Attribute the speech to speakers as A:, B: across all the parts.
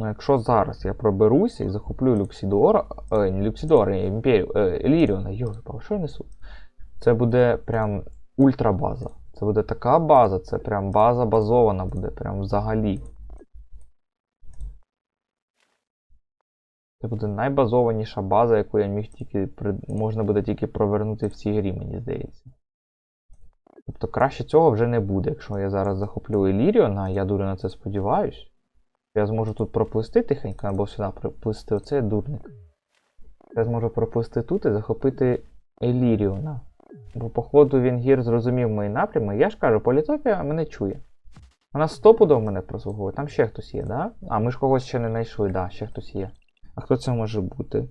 A: Ну, якщо зараз я проберуся і захоплю Люксідора, е, не Люксідора, а Імперію, е, Еліріона, йой, що я несу? Це буде прям ультрабаза. Це буде така база, це прям база базована буде, прям взагалі. Це буде найбазованіша база, яку я міг тільки можна буде тільки провернути в цій грі, мені здається. Тобто краще цього вже не буде. Якщо я зараз захоплю Еліріона, я дуже на це сподіваюсь. Я зможу тут проплисти тихенько, або сюди проплисти оце дурник. Я зможу проплисти тут і захопити Еліріона. Бо, походу, він гір зрозумів мої напрями. Я ж кажу, політопія мене чує. Вона стопудов мене прослуговує. Там ще хтось є, да? А ми ж когось ще не знайшли, да, ще хтось є. А хто це може бути?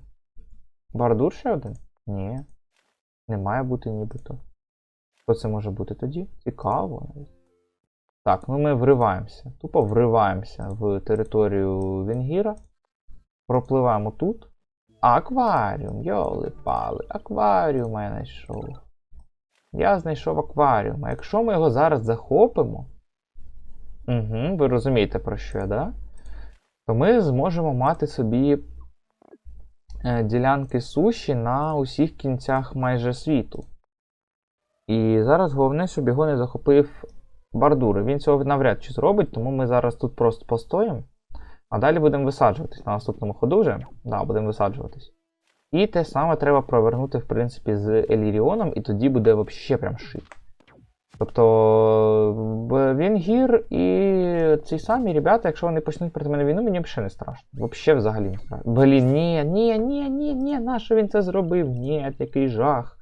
A: Бардур ще один? Ні. Не має бути нібито. Хто це може бути тоді? Цікаво. Так, ну ми вриваємося. Тупо вриваємося в територію Венгіра. Пропливаємо тут. Акваріум, йоли пали, акваріум я знайшов. Я знайшов акваріум. А якщо ми його зараз захопимо. Угу, ви розумієте про що я, да? То ми зможемо мати собі е, ділянки суші на усіх кінцях майже світу. І зараз головне, щоб його не захопив Бардури. Він цього навряд чи зробить, тому ми зараз тут просто постоїмо. А далі будемо висаджуватись на наступному ходу вже. Да, будемо висаджуватись. І те саме треба провернути, в принципі, з Еліріоном, і тоді буде взагалі прям шик. Тобто він гір і ці самі ребята, якщо вони почнуть проти мене війну, мені взагалі не страшно. Взагалі взагалі не страшно. Блін, ні, ні, ні, ні, ні, нащо він це зробив? Ні, який жах.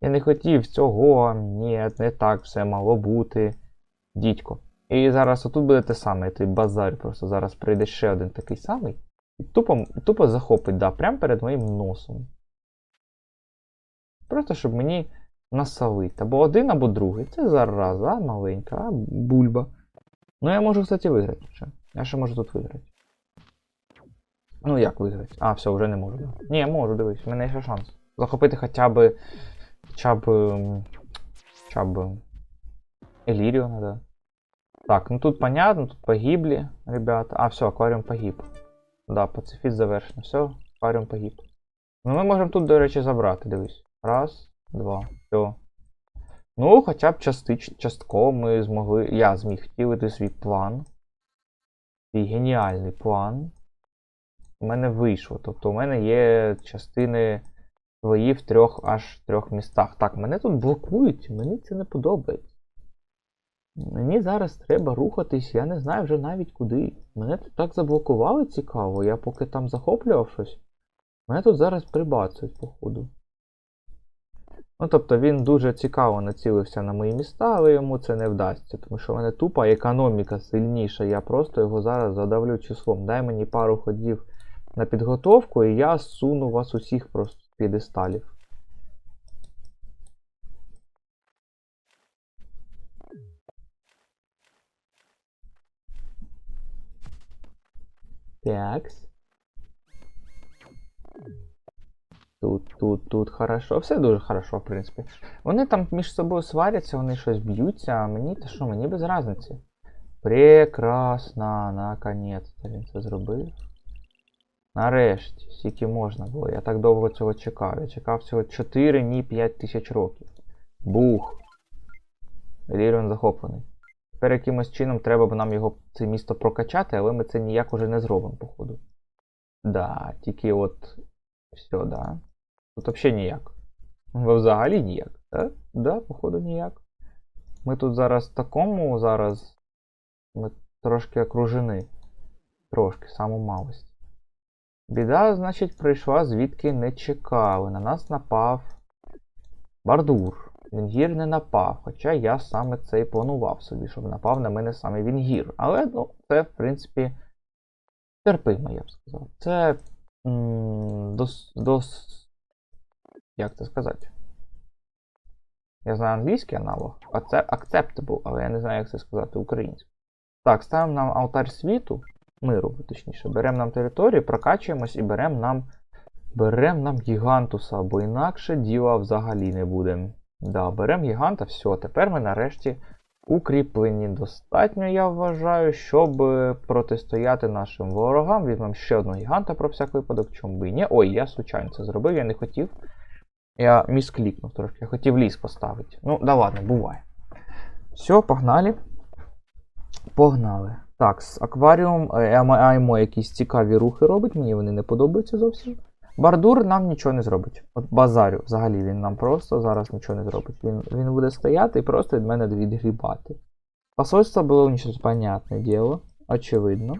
A: Я не хотів цього, ні, не так все мало бути. Дідько. І зараз отут буде те саме, той базар просто зараз прийде ще один такий самий. І тупо, тупо захопить, да, прямо перед моїм носом. Просто щоб мені насолити. Або один, або другий. Це зараза, маленька, а бульба. Ну я можу, кстати, виграти ще. Я ще можу тут виграти. Ну як виграти? А, все, вже не можу. Ні, можу, дивись, в мене ще шанс. Захопити хоча б. Хоча б. ем, Хоча б. Еліріона, да. Так, ну тут понятно, тут погибли, ребята. А, все, акваріум погиб. Да, пацифіст завершено. Все, акваріум погиб. Ну ми можемо тут, до речі, забрати, дивись. Раз, два, все. Ну, хоча б частич, частково ми змогли. Я зміг втілити свій план. Свій геніальний план. У мене вийшло. Тобто у мене є частини свої в трьох аж трьох містах. Так, мене тут блокують, мені це не подобається. Мені зараз треба рухатись, я не знаю вже навіть куди. Мене тут так заблокували цікаво, я поки там захоплював щось. Мене тут зараз прибацують, походу. Ну, тобто він дуже цікаво націлився на мої міста, але йому це не вдасться, тому що в мене тупа економіка сильніша, я просто його зараз задавлю числом. Дай мені пару ходів на підготовку, і я суну вас усіх просто з п'єдесталів. Такс. Тут, тут, тут хорошо. Все дуже хорошо, в принципі. Вони там між собою сваряться, вони щось б'ються, а мені та що, мені без разниці. Прекрасно, наконець-то він це зробив. Нарешті, скільки можна було. Я так довго цього чекав. Я чекав всього 4, ні 5 тисяч років. Бух. Еліріон захоплений. Тепер якимось чином треба б нам його це місто прокачати, але ми це ніяк уже не зробимо, походу. Да, тільки от. Все, да. Тут взагалі ніяк. Взагалі ніяк, да? Да, походу ніяк. Ми тут зараз такому зараз. Ми трошки окружені. Трошки, саму малость. Біда, значить, прийшла звідки не чекали. На нас напав Бардур. Вінгір не напав, хоча я саме це і планував собі, щоб напав на мене саме Вінгір. Але ну, це, в принципі, терпимо, я б сказав. Це м, дос, дос. Як це сказати? Я знаю англійський аналог, а це acceptable, але я не знаю, як це сказати українською. Так, ставимо нам алтарь світу, миру, точніше, беремо нам територію, прокачуємось і беремо нам. Беремо нам гігантуса, бо інакше діла взагалі не буде. Да, беремо гіганта, все, тепер ми нарешті укріплені достатньо, я вважаю, щоб е, протистояти нашим ворогам. Візьмемо ще одного гіганта про всяк випадок, чому би і ні. Ой, я случайно це зробив, я не хотів. Я місклікнув трошки, я хотів ліс поставити. Ну, да ладно, буває. Все, погнали. Погнали. Так, з акваріум е, Аймо якісь цікаві рухи робить, мені вони не подобаються зовсім. Бардур нам нічого не зробить. От базарю, взагалі, він нам просто зараз нічого не зробить. Він, він буде стояти і просто від мене відгрібати. Посольство було уничтожено, понятне діло. Очевидно.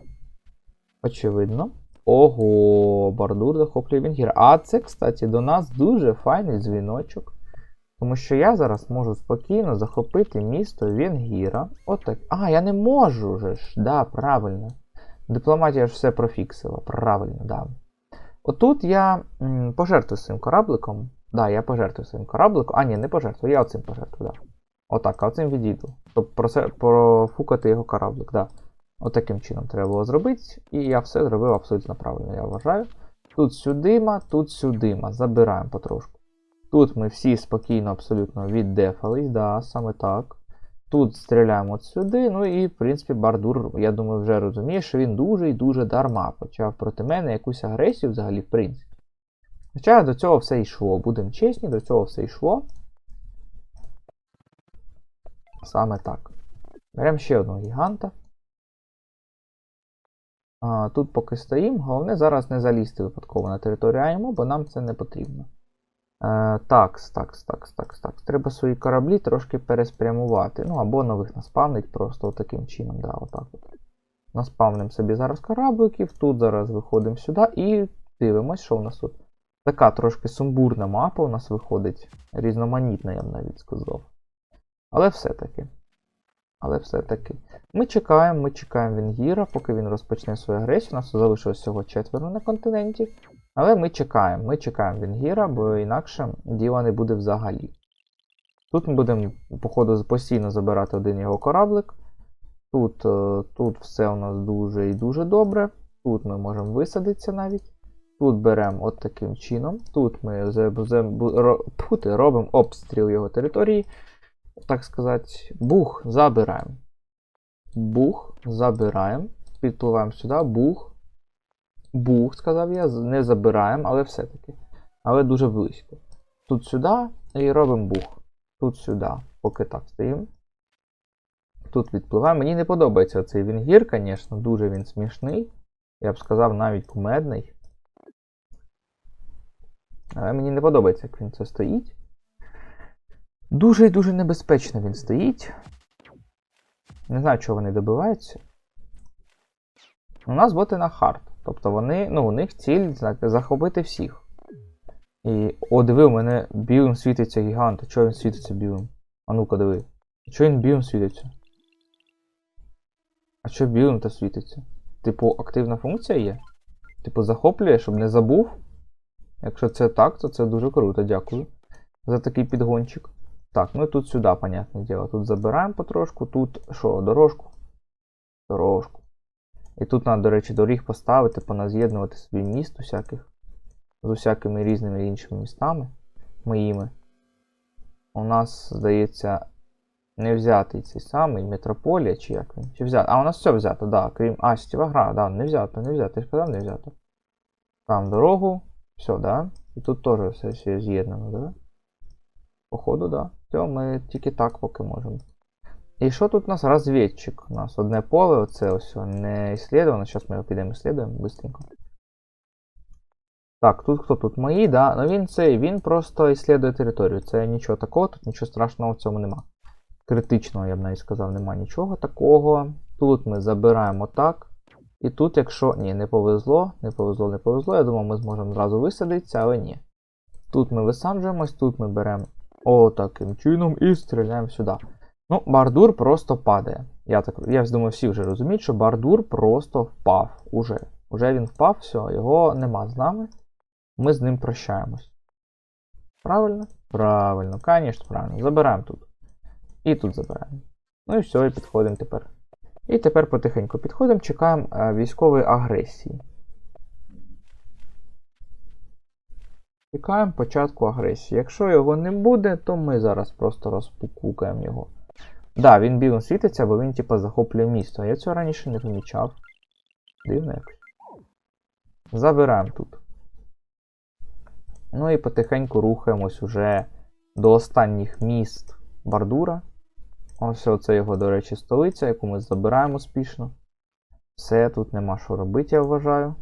A: Очевидно. Ого, Бардур захоплює Венгір. А це, кстати, до нас дуже файний дзвіночок. Тому що я зараз можу спокійно захопити місто Венгіра. Отак. А, я не можу вже ж. Да, правильно. Дипломатія ж все профіксила. Правильно, да. Отут я пожертвую своїм корабликом. Да, я пожертвую своїм корабликом. А, ні, не пожертвую, я оцим пожертвую, да. Отак, а оцим відійду. Щоб просе- профукати його кораблик, да. Отаким чином треба було зробити. І я все зробив абсолютно правильно, я вважаю. Тут сюдима, тут сюдима. Забираємо потрошку. Тут ми всі спокійно абсолютно віддефались, да, саме так. Тут стріляємо от сюди, ну і, в принципі, Бардур, я думаю, вже розуміє, що він дуже і дуже дарма почав проти мене якусь агресію взагалі, в принципі. Хоча до цього все йшло, будемо чесні, до цього все йшло. Саме так. Беремо ще одного гіганта. А, тут поки стоїмо, головне зараз не залізти випадково на територію Айму, бо нам це не потрібно. Е, такс, такс, такс, такс, такс. Треба свої кораблі трошки переспрямувати. Ну, або нових наспавнить просто таким чином. Да, отак от. Наспавнимо собі зараз корабликів, тут зараз виходимо сюди і дивимось, що у нас тут. Така трошки сумбурна мапа у нас виходить. Різноманітна, я б навіть сказав. Але все-таки. Але все-таки. Ми чекаємо, ми чекаємо Венгіра, поки він розпочне свою агресію. У нас залишилось всього четверо на континенті. Але ми чекаємо, ми чекаємо Венгіра, бо інакше діла не буде взагалі. Тут ми будемо, походу, постійно забирати один його кораблик. Тут, е, тут все у нас дуже і дуже добре. Тут ми можемо висадитися навіть. Тут беремо от таким чином. Тут ми ро- робимо обстріл його території. Так сказати, бух забираємо. Бух забираємо. Підпливаємо сюди, бух. Бух, сказав я, не забираємо, але все-таки. Але дуже близько. Тут сюди і робимо бух. Тут сюди, поки так стоїмо. Тут відпливаємо. Мені не подобається цей вінгір, звісно, дуже він смішний. Я б сказав, навіть кумедний. Але мені не подобається, як він це стоїть. Дуже і дуже небезпечно він стоїть. Не знаю, чого вони добиваються. У нас боти на хард. Тобто вони, ну, у них ціль захопити всіх. І. О, диви, у мене білим світиться гігант. Чого він світиться білим? А ну-ка диви. Чого він білим світиться? А що білим то світиться? Типу, активна функція є? Типу, захоплює, щоб не забув. Якщо це так, то це дуже круто, дякую. За такий підгончик. Так, ну і тут сюди, понятне діло. Тут забираємо потрошку, тут що, дорожку? Дорожку. І тут треба, до речі, доріг поставити, поназ'єднувати собі міст усяких. З усякими різними іншими містами моїми. У нас, здається, не взятий цей самий Метрополія, чи як він? Чи взято? А, у нас все взято, да, крім. А, сітєва гра, да, не взято, не взято. Я ж казав, не взято. Там дорогу, все, да. І тут теж все, все з'єднано, да? Походу, да. Все, ми тільки так поки можемо. І що тут у нас? Розвідчик. У нас одне поле, оце ось не ісследовано. Зараз ми його підемо ісследуємо быстренько. Так, тут хто тут мої, да. Ну він цей, він просто іслідує територію. Це нічого такого, тут нічого страшного в цьому нема. Критичного, я б навіть сказав, нема нічого такого. Тут ми забираємо так. І тут, якщо. Ні, не повезло, не повезло, не повезло. Я думав, ми зможемо зразу висадитися, але ні. Тут ми висаджуємось, тут ми беремо отаким чином і стріляємо сюди. Ну, Бардур просто падає. Я так я думаю, всі вже розуміють, що Бардур просто впав. Уже. Уже він впав, все, його нема з нами. Ми з ним прощаємось. Правильно? Правильно, звісно, правильно. Забираємо тут. І тут забираємо. Ну і все, і підходимо тепер. І тепер потихеньку підходимо, чекаємо е, військової агресії. Чекаємо початку агресії. Якщо його не буде, то ми зараз просто розпукукаємо його. Да, він білим світиться, бо він, типа, захоплює місто. Я цього раніше не помічав. Дивно якось. Забираємо тут. Ну і потихеньку рухаємось уже до останніх міст Бардура. Ось це його, до речі, столиця, яку ми забираємо успішно. Все, тут нема що робити, я вважаю.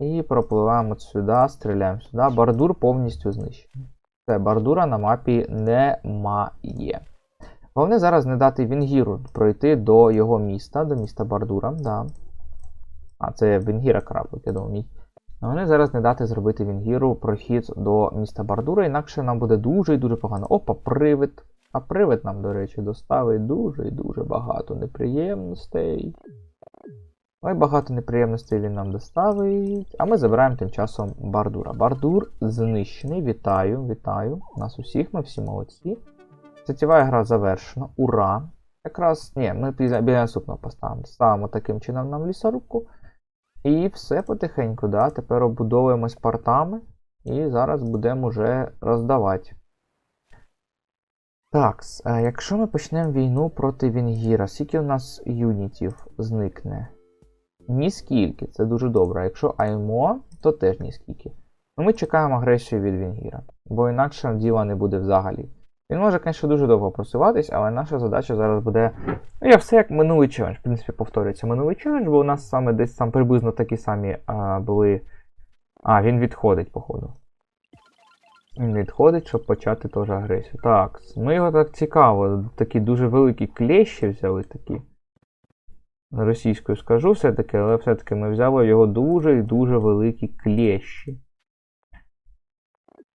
A: І пропливаємо сюди, стріляємо сюди. Бардур повністю знищений. Все, бардура на мапі немає. Головне зараз не дати Вінгіру пройти до його міста, до міста Бардура. Да. А, це Вінгіра кораблик, я думав, мій. Головне зараз не дати зробити Вінгіру прохід до міста Бардура, інакше нам буде дуже і дуже погано. Опа, привид. А привид нам, до речі, доставить дуже і дуже багато неприємностей. Ой, багато неприємностей він нам доставить. А ми забираємо тим часом Бардура. Бардур знищений. Вітаю, вітаю. Нас усіх, ми всі молодці. Сетєва гра завершена. Ура! Якраз, ні, ми після біля наступного поставимо. Ставимо таким чином нам лісорубку. І все потихеньку, да. Тепер обудовуємось портами. І зараз будемо вже роздавати. Так, якщо ми почнемо війну проти Вінгіра, скільки у нас юнітів зникне? Ніскільки, це дуже добре. Якщо Аймо, то теж ніскільки. Ну ми чекаємо агресію від Вінгіра, бо інакше діла не буде взагалі. Він може, звісно, дуже довго просуватись, але наша задача зараз буде. Ну, я все як минулий челендж, в принципі, повторюється минулий челендж, бо у нас саме десь там приблизно такі самі а, були. А, він відходить, походу. Він відходить, щоб почати теж агресію. Так, ми його так цікаво. Такі дуже великі клещі взяли такі. Російською скажу все-таки, але все-таки ми взяли його дуже і дуже великі клещі.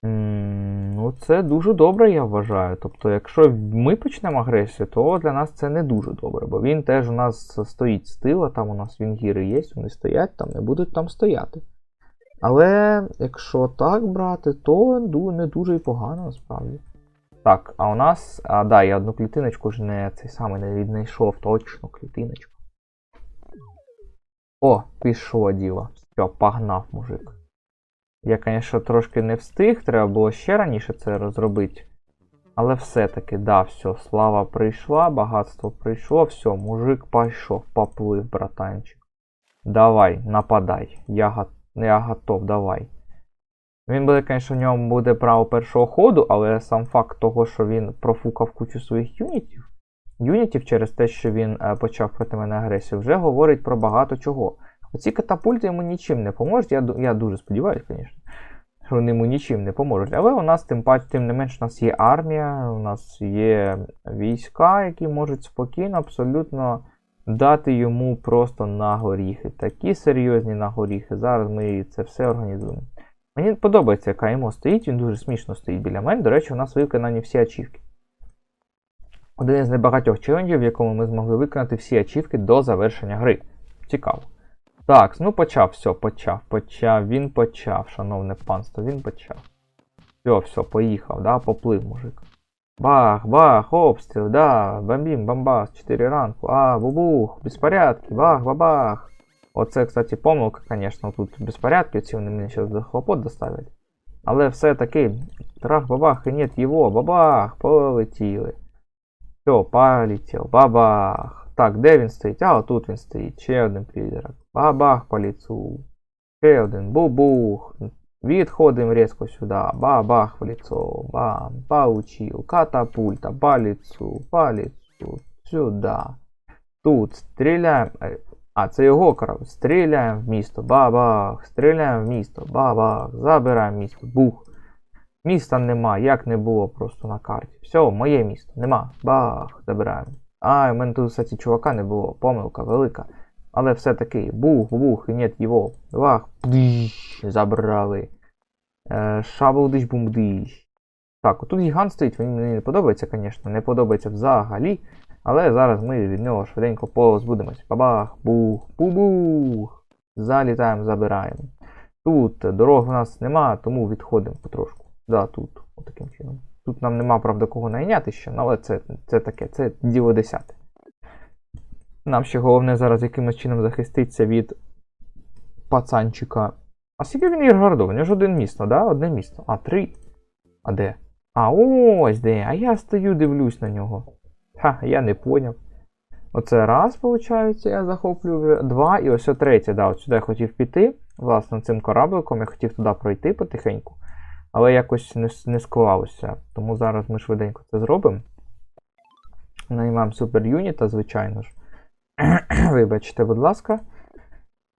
A: Ну, це дуже добре, я вважаю. Тобто, якщо ми почнемо агресію, то для нас це не дуже добре, бо він теж у нас стоїть з тила, там у нас вінгіри є, вони стоять там і будуть там стояти. Але якщо так брати, то не дуже і погано насправді. Так, а у нас. А, да, я одну клітиночку ж не цей самий не віднайшов, точно клітиночку. О, пішло діло. Все, погнав мужик. Я, звісно, трошки не встиг, треба було ще раніше це розробити. Але все-таки, да, все, слава прийшла, багатство прийшло, все, мужик пішов, поплив, братанчик. Давай, нападай. Я, я готов, давай. Він буде, звісно, в ньому буде право першого ходу, але сам факт того, що він профукав кучу своїх юнітів, юнітів через те, що він е, почав проти мене агресію, вже говорить про багато чого. Оці катапульти йому нічим не поможуть. Я, я дуже сподіваюся, звісно, що вони йому нічим не поможуть. Але у нас, тим паче, тим не менш, у нас є армія, у нас є війська, які можуть спокійно, абсолютно дати йому просто на горіхи. Такі серйозні на горіхи. Зараз ми це все організуємо. Мені подобається, яка йому стоїть, він дуже смішно стоїть біля мене. До речі, у нас виконані всі ачівки. Один із небагатьох челенджів, в якому ми змогли виконати всі ачівки до завершення гри. Цікаво. Так, ну почав, все, почав, почав, він почав, шановне панство, він почав. Все, все, поїхав, да, поплив мужик. Бах, бах, обстріл, да, бомбім, бомбас, 4 ранку, а, бубух, безпорядки, бах, бабах. Оце, кстати, помилка, звісно, тут безпорядки, ці вони мені зараз до хлопот доставлять. Але все-таки, трах, бабах, і нет його, бабах, полетіли. Все, полетів, бабах. Так, де він стоїть? А, отут він стоїть. Ще один призрак. Бабах по лицу. Ще один. Бубух. Відходимо різко сюди. Бабах в лицо. Бам. Получил. Катапульта. По лицу. По лицу. Сюда. Тут стріляємо. Е, А, це його корабель. Стріляємо в місто. Бабах. Стріляємо в місто. Бабах. Забираємо місто. Бух. Міста нема, як не було просто на карті. Все, моє місто. Нема. Бах. Забираємо. А, в мене тут, кстати, чувака не було. Помилка велика. Але все-таки бух, бух, і нет його. Вах, пдищ, забрали. Е, шабудиш бумдищ. Так, отут гігант стоїть, він мені не подобається, звісно, не подобається взагалі. Але зараз ми від нього швиденько позбудемось. Бабах, бух, бу-бух. Залітаємо, забираємо. Тут дорог у нас нема, тому відходимо потрошку. Да, тут, отаким чином. Тут нам нема, правда, кого найняти ще, але це, це таке, це діло десяте. Нам ще головне зараз якимось чином захиститися від пацанчика. А скільки він Іргардов? У нього ж один місто, да? Одне місто. А, три. А де? А ось де. А я стою, дивлюсь на нього. Ха, я не поняв. Оце раз, виходить, я захоплюю вже. Два, і ось третє, да, от сюди я хотів піти. Власне, цим корабликом я хотів туди пройти потихеньку. Але якось не, не склалося. Тому зараз ми швиденько це зробимо. Наймаємо супер юніта, звичайно ж. Вибачте, будь ласка.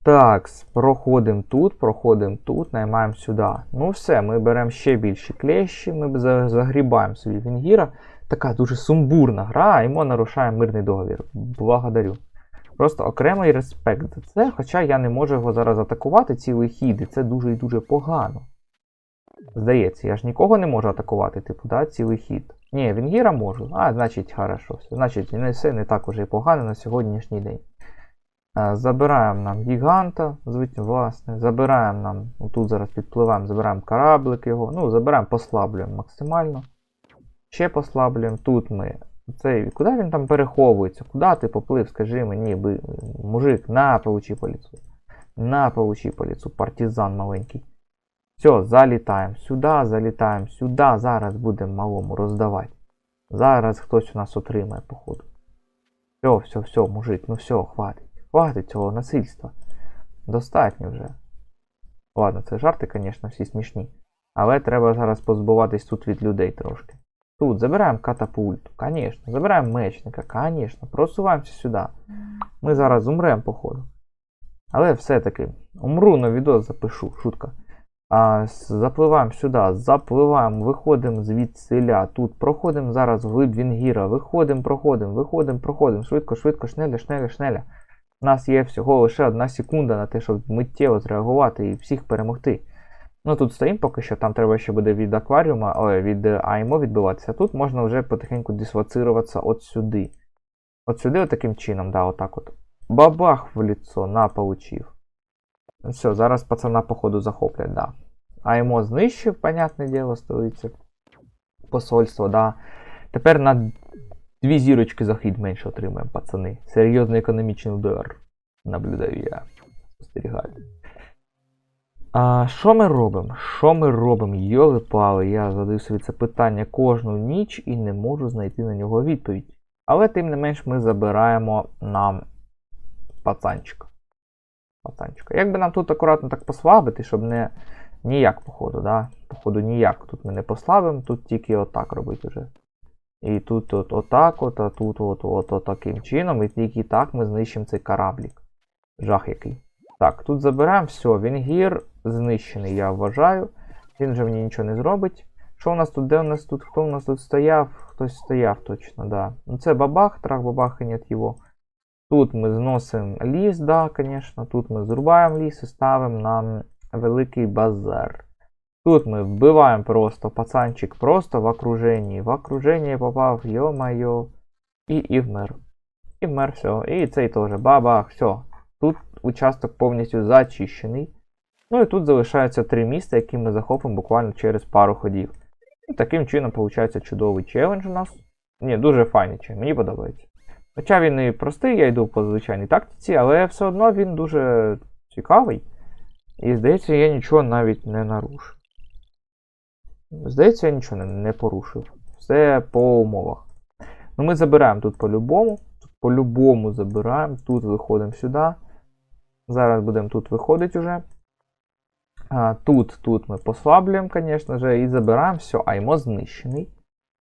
A: Так, проходимо тут, проходимо тут, наймаємо сюди. Ну все, ми беремо ще більші клещі, ми загрібаємо собі Вінгіра. Така дуже сумбурна гра, і ми нарушаємо мирний договір. Благодарю. Просто окремий респект за це, хоча я не можу його зараз атакувати, цілий хід, і це дуже і дуже погано. Здається, я ж нікого не можу атакувати, типу, да, цілий хід. Ні, Вінгіра можу. А, значить, хорошо. Значить, все не так уже і погано на сьогоднішній день. Забираємо нам гіганта, звичайно, власне. Забираємо нам, ну, тут зараз підпливаємо, забираємо кораблик його. Ну, забираємо, послаблюємо максимально. Ще послаблюємо. Тут ми. Цей, куди він там переховується? Куди ти поплив? Скажи мені, би, мужик, на получи по лицу. На получи по лицу, партизан маленький. Все, залітаємо сюди, залітаємо сюди. Зараз будемо малому роздавати. Зараз хтось у нас отримає, походу. Все, все, все, мужик, ну все, хватить. Хватить цього насильства. Достатньо вже. Ладно, це жарти, звісно, всі смішні. Але треба зараз позбуватись тут від людей трошки. Тут забираємо катапульту, звісно. Забираємо мечника, звісно. Просуваємося сюди. Ми зараз умремо, походу. Але все-таки умру на відео запишу, шутка. А, запливаємо сюди, запливаємо, виходимо звідсиля. Тут проходимо зараз вглиб Вінгіра. Виходимо, проходимо, виходимо, проходимо. Швидко, швидко, шнеля, шнеля, шнеля. У нас є всього лише одна секунда на те, щоб миттєво зреагувати і всіх перемогти. Ну тут стоїмо поки що, там треба ще буде від акваріума, ой, від е, АйМО відбиватися. Тут можна вже потихеньку дислоцируватися от сюди. От сюди, от таким чином, да, отак от. Бабах в лицо, на, получив. Все, зараз пацана, походу, захоплять, да. АйМО знищив, понятне діло, столиця. Посольство, да. Тепер на дві зірочки за хід менше отримаємо, пацани. Серйозний економічний удар. Наблюдаю я. Спостерігаю. А, що ми робимо? Що ми робимо? Йоли пали, я задаю собі це питання кожну ніч і не можу знайти на нього відповідь. Але тим не менш ми забираємо нам пацанчика. Пацанчика. Як нам тут акуратно так послабити, щоб не ніяк, походу, да? Походу, ніяк. Тут ми не послабимо, тут тільки отак робити вже. І тут от отак от, а тут от, от, от таким чином, і тільки так ми знищимо цей кораблік. Жах який. Так, тут забираємо все. Вінгір знищений, я вважаю. Він вже мені нічого не зробить. Що у нас тут? Де у нас тут? Хто у нас тут стояв? Хтось стояв точно, да. Ну це бабах, трах бабаха нет його. Тут ми зносимо ліс, да, звісно. Тут ми зрубаємо ліс і ставимо нам великий базар. Тут ми вбиваємо просто пацанчик просто в окруженні. В окруженні попав, йо-майо. І, і вмер. І вмер, все. І цей теж. Бабах, все. Тут участок повністю зачищений. Ну і тут залишаються три міста, які ми захопимо буквально через пару ходів. І таким чином виходить чудовий челендж у нас. Ні, дуже файний челендж, мені подобається. Хоча він і простий, я йду по звичайній тактиці, але все одно він дуже цікавий. І здається, я нічого навіть не нарушив. Здається, я нічого не, не порушив. Все по умовах. Ну, ми забираємо тут по-любому. По-любому забираємо. Тут виходимо сюди. Зараз будемо тут виходити вже. А, тут, тут ми послаблюємо, звісно ж, і забираємо все. Аймо знищений.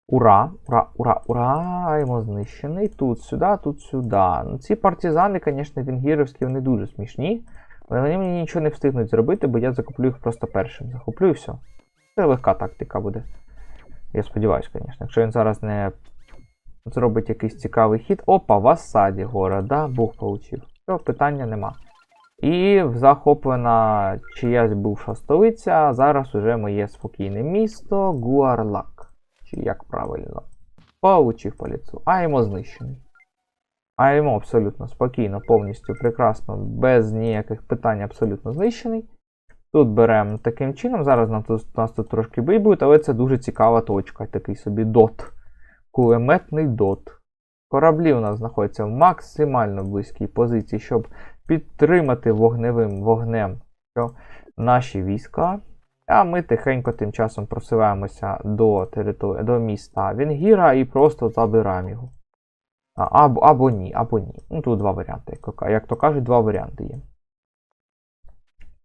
A: Ура! Ура, ура, ура! Аймо знищений. Тут сюди, тут сюди. Ну, ці партизани, звісно, вінгіровські, вони дуже смішні. Вони мені нічого не встигнуть зробити, бо я закуплю їх просто першим. Захоплю і все. Це легка тактика буде. Я сподіваюся, звісно. Якщо він зараз не зробить якийсь цікавий хід. Опа, в осаді города, Бог получив. Все, питання нема. І захоплена чиясь бувша столиця, зараз уже моє спокійне місто Гуарлак. Чи як правильно? Получив по ліцу. Аймо знищений. Аймо абсолютно спокійно, повністю прекрасно, без ніяких питань абсолютно знищений. Тут беремо таким чином. Зараз нам тут, нас тут трошки бій але це дуже цікава точка. Такий собі дот. Кулеметний дот. Кораблі у нас знаходяться в максимально близькій позиції, щоб підтримати вогневим вогнем наші війська. А ми тихенько тим часом просуваємося до території, до міста Венгіра і просто забираємо його. А, або, або ні, або ні. Ну, тут два варіанти. Як, то кажуть, два варіанти є.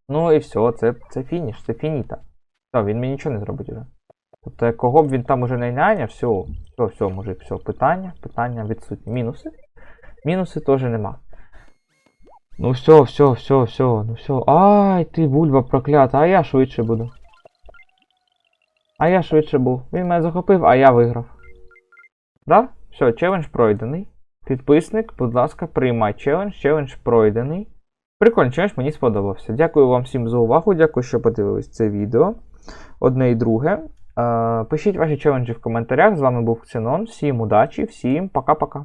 A: Ну і все, це, це фініш, це фініта. Все, він мені нічого не зробить уже. Тобто, кого б він там уже не найняв, все, все, все, мужик, все, питання, питання відсутні. Мінуси. Мінуси теж нема. Ну все, все, все, все, ну все. Ай, ти бульба проклята, а я швидше буду. А я швидше був. Він мене захопив, а я виграв. Да? Все, челендж пройдений. Підписник, будь ласка, приймай челендж. Челендж пройдений. Прикольний челендж, мені сподобався. Дякую вам всім за увагу. Дякую, що подивились це відео. Одне і друге. Е, пишіть ваші челенджі в коментарях. З вами був Ксенон. Всім удачі, всім пока-пока.